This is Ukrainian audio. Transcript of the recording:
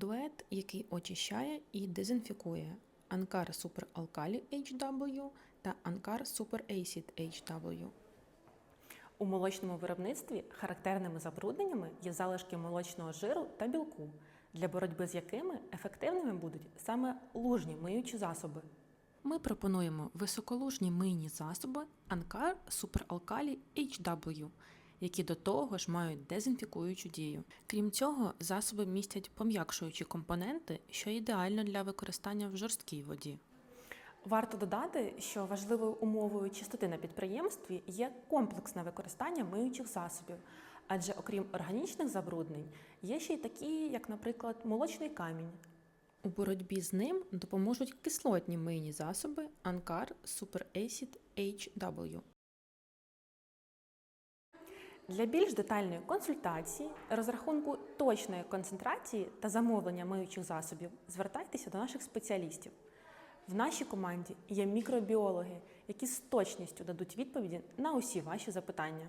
дует, який очищає і дезінфікує Анкар Super Alkali HW та Анкар Super Acid HW. У молочному виробництві характерними забрудненнями є залишки молочного жиру та білку, для боротьби з якими ефективними будуть саме лужні миючі засоби. Ми пропонуємо високолужні мийні засоби Анкар Super Alkali HW, які до того ж мають дезінфікуючу дію. Крім цього, засоби містять пом'якшуючі компоненти, що ідеально для використання в жорсткій воді. Варто додати, що важливою умовою чистоти на підприємстві є комплексне використання миючих засобів, адже окрім органічних забруднень, є ще й такі, як, наприклад, молочний камінь. У боротьбі з ним допоможуть кислотні мийні засоби Анкар Super Acid HW. Для більш детальної консультації, розрахунку точної концентрації та замовлення миючих засобів звертайтеся до наших спеціалістів. В нашій команді є мікробіологи, які з точністю дадуть відповіді на усі ваші запитання.